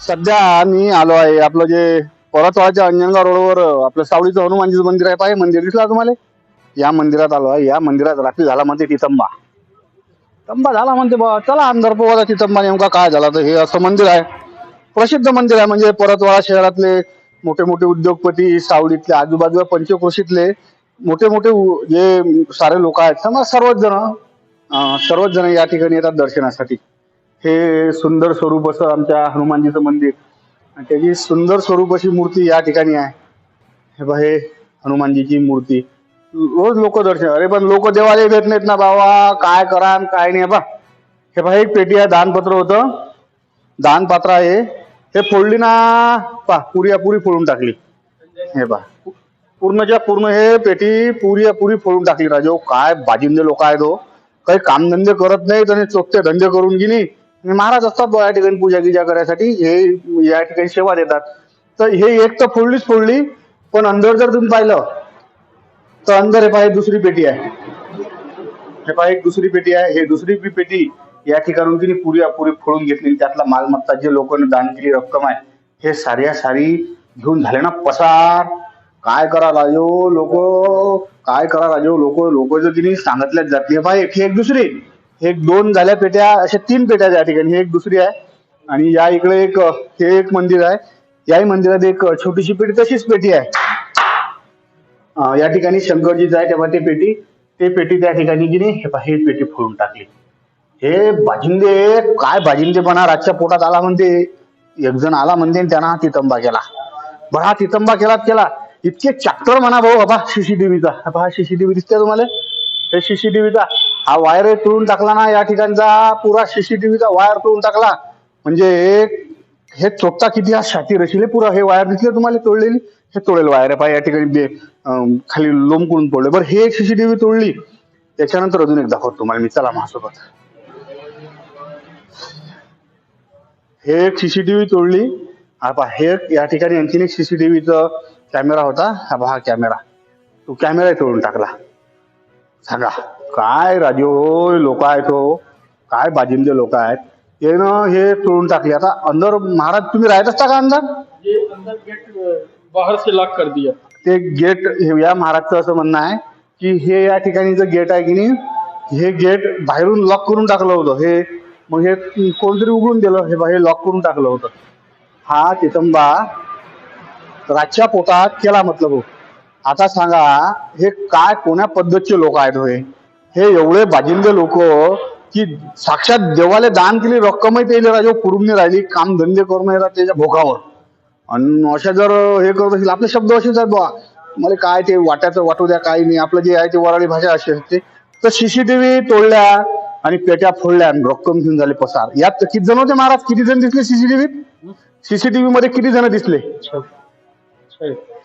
सध्या मी आलो आहे आपलं जे परतवाच्या अंजनगाव रोडवर आपलं सावळीचं हनुमानजीचं मंदिर आहे पाहिजे मंदिर दिसला तुम्हाला? या मंदिरात आलो आहे. या मंदिरात रात्री झाला म्हणते तितंबा तंबा झाला म्हणते बा चला अंदर पोहा तितंबा नेमका काय झाला तर हे असं मंदिर आहे. प्रसिद्ध मंदिर आहे म्हणजे परतवाडा शहरातले मोठे मोठे उद्योगपती सावळीतले आजूबाजूला पंचक्रोशीतले मोठे मोठे उ- जे सारे लोक आहेत समजा सर्वच जण सर्वच जण या ठिकाणी येतात दर्शनासाठी. हे सुंदर स्वरूप असं आमच्या हनुमानजीचं मंदिर. आणि त्याची सुंदर स्वरूप अशी मूर्ती या ठिकाणी आहे. हे बा हे हनुमानजीची मूर्ती. रोज लोक दर्शन अरे पण लोक देवाला भेट नाहीत ना बाबा. काय करा काय नाही. बा हे बा एक पेटी आहे दानपत्र होतं. दानपात्र आहे. हे फोडली ना पा पुरी पुरी फोडून टाकली. हे बा पूर्णच्या पूर्ण हे पेटी पुरी पुरी फोडून टाकली राजो. काय बाजिंदे लोक आहेत हो. काही कामधंदे करत नाहीत आणि चोखते धंदे करून गेली आणि महाराज असतात या ठिकाणी पूजा गिजा करायसाठी हे या ठिकाणी सेवा देतात. तर हे एक तर फोडलीच फोडली पण अंदर जर तुम्ही पाहिलं तर अंदर हे पहा दुसरी पेटी आहे. हे पहा एक दुसरी पेटी आहे. हे दुसरी पेटी या ठिकाणून तिने पुरी अपुरी फोडून घेतली त्यातला मालमत्ता जे लोकांनी दान केली रक्कम आहे हे साऱ्या सारी घेऊन झाले ना पसार. काय करा राजो लोक? काय करा राजो लोक? लोक जर तिने सांगितल्याच जाते हे पहा एक एक दुसरी. एक दोन झाल्या पेट्या अशा तीन पेट्या या ठिकाणी. ही एक दुसरी आहे. आणि या इकडे एक हे एक मंदिर आहे. याही मंदिरात एक छोटीशी पेटी तशीच पेटी आहे. या ठिकाणी शंकरजीचं आहे तेव्हा ते पेटी. ते पेटी त्या ठिकाणी की नाही हे पहा, ही पेटी फोडून टाकली. हे बाजिंदे काय बाजिंदेपणा. रातच्या पोटात आला म्हणते. एक जण आला म्हणते आणि तितंबा केला. बरा हा तितंबा केला केला. इतके चाक्टर म्हणा भाऊ बाबा सीसीटीव्हीचा हा सीसीटीव्ही दिसते तुम्हाला? हे सीसीटीव्हीचा हा वायर तोडून टाकला ना या ठिकाणचा पुरा सीसीटीव्हीचा वायर तोडून टाकला. म्हणजे हे चोपता किती हा छाती रशिले पुरा हे वायर दिसले तुम्हाला तोडलेली? हे तोडेल वायर आहे पहा या ठिकाणी खाली लोंबकडून तोडले. बरं हे एक सीसीटीव्ही तोडली. त्याच्यानंतर अजून एक दाखवतो तुम्हाला मी. चला माझ्यासोबत हे एक सीसीटीव्ही तोडली. हा पहा हे एक या ठिकाणी आणखीन एक सीसीटीव्हीचा कॅमेरा होता. हा पहा कॅमेरा तो कॅमेरा तोडून टाकला. सांगा. काय राजो लोक आहेत हो. काय बाजिंदे लोक आहेत. हे न हे तोडून टाकले. आता अंदर महाराज तुम्ही राहत असता का अंदर. ये अंदर गेट बाहर से लॉक कर दिया. ते गेट हे या महाराजचं असं म्हणणं आहे की हे या ठिकाणीचं गेट आहे की नाही हे गेट बाहेरून लॉक करून टाकलं होतं. हे मग हे कोणतरी उघडून दिलं. हे बा- हे लॉक करून टाकलं होतं. हा तितंबा रातच्या पोटात केला मतलब. हो. आता सांगा हे काय कोण्या पद्धतचे लोक आहेत होय हे एवढे बाजिंदे लोक की साक्षात देवाला दान केली रक्कमही त्याला राजा पुरून नाही राहिली काम धंदे करून येतात त्याच्या भोगावर आणि अशा जर हे करत असेल आपले शब्द असेच आहेत बुवा. मला काय ते वाट्याचं वाटू द्या काही नाही. आपलं जे आहे ते वराळी भाषा अशी असते. तर सीसीटीव्ही तोडल्या आणि पेट्या फोडल्या आणि रक्कम घेऊन झाले पसार. यात किती जण होते महाराज? किती जण दिसले सीसीटीव्हीत सीसीटीव्ही मध्ये किती जण दिसले?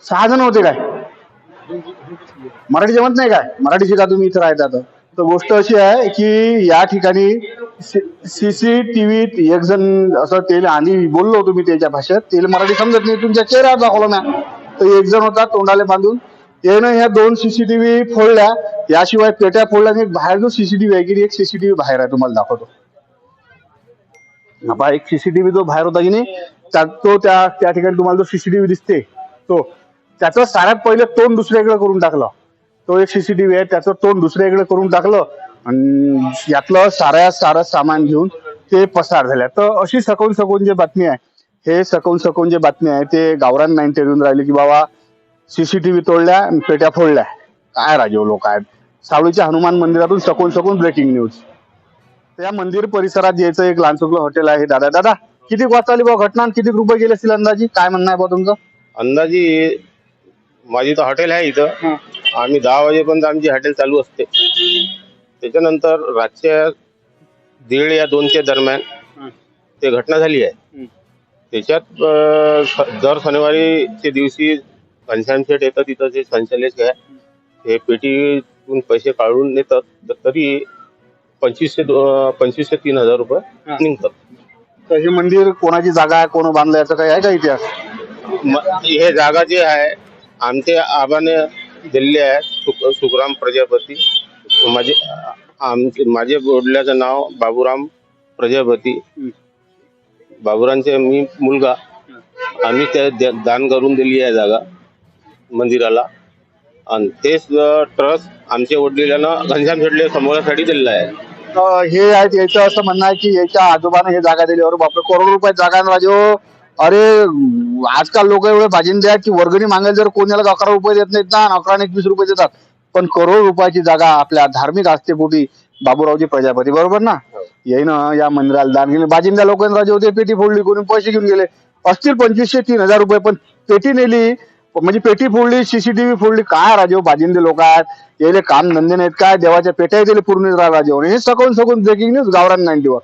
सहा जण होते काय? मराठी जमत नाही काय? मराठी शिका तुम्ही इथं राहता तर गोष्ट अशी आहे की या ठिकाणी सीसीटीव्हीत एक जण असं तेल आणि बोललो होतो तुम्ही त्याच्या भाषेत. तेल मराठी समजत नाही. तुमच्या चेहऱ्यावर दाखवला ना. तर एक जण होता तोंडाले बांधून. त्यानं ह्या दोन सीसीटीव्ही फोडल्या. याशिवाय पेट्या फोडल्या आणि एक बाहेर जो सीसीटीव्ही आहे की एक सीसीटीव्ही बाहेर आहे तुम्हाला दाखवतो. बाबा एक सीसीटीव्ही जो बाहेर होता की नाही त्या- तो त्या त्या ठिकाणी तुम्हाला जो सीसीटीव्ही दिसते तो त्याचं साऱ्यात पहिले तोंड दुसऱ्याकडे करून टाकलं. तो एक सीसीटीव्ही आहे त्याचं तोंड दुसऱ्याकडे करून टाकलं आणि यातलं साऱ्या सारं सामान घेऊन ते पसार झाल्या तर अशी सकवून सकून जे बातमी आहे हे सकवून सकून जे बातमी आहे ते गावरान इंटरव्ह्यून राहिली राहिले की बाबा सीसीटीव्ही तोडल्या आणि पेट्या फोडल्या. काय राजीव लोक आहेत? सावळीच्या हनुमान मंदिरातून सकून सकून ब्रेकिंग न्यूज. त्या मंदिर परिसरात यायचं एक लहानसुकलं हॉटेल आहे. दादा दादा किती वाजता आली बा घटना किती रुपये गेले असतील अंदाजी? काय म्हणणं आहे बा तुमचं? अंदाजी माझी तर हॉटेल आहे इथं. आम्ही दहा वाजेपर्यंत आमची हॉटेल चालू असते. त्याच्यानंतर रातच्या दीड या दोनच्या दरम्यान ते घटना झाली आहे. त्याच्यात अं, दर शनिवारीच्या दिवशी घनश्याम शेठ येतं तिथं जे संचालक आहे ते पेटीतून पैसे काढून नेतात. तर तरी पंचवीसशे दो- पंचवीसशे तीन हजार रुपये हा. निघतात. तर हे मंदिर कोणाची जागा आहे कोण बांधलं याचं काही आहे का इतिहास? म- हे जागा जे आहे आमच्या आबाने दिलेली आहे सुक- सुखराम प्रजापती. माझे आमचे माझे वडिलाचं नाव बाबूराम प्रजापती. बाबुरांचे मी मुलगा. आम्ही त्या द- दान करून दिली आहे जागा मंदिराला. आणि तेच ट्रस्ट आमच्या वडिलांना घनश्याम शेटले सांभाळण्यासाठी दिलेला आहे. हे आहेत याचं असं म्हणणं आहे की याच्या आजोबाने हे जागा दिली. अरे बापरे करोड रुपये जागा राजो. अरे आजकाल लोक एवढे भाजींदे आहेत की वर्गणी मागायला जर कोणाला अकरा रुपये देत नाहीत ना अकरा आणि एकवीस रुपये देतात. पण करोड रुपयाची जागा आपल्या धार्मिक आस्थेपोटी बाबूरावजी प्रजापती बरोबर ना? यायनं या मंदिराला दान केले बाजिंदा लोकांना राजे होते पेटी फोडली कोणी पैसे घेऊन गेले. असतील पंचवीसशे तीन हजार रुपये पण पेटी नेली. म्हणजे पेटी फोडली सीसीटीव्ही फोडली. काय राजे बाजिंदे लोक आहेत यायले काम धंदे नाहीत काय देवाच्या पेट्या दिले पूर्ण राजे हे. सकून सकून ब्रेकिंग न्यूज गावरान नाईन्टीवर.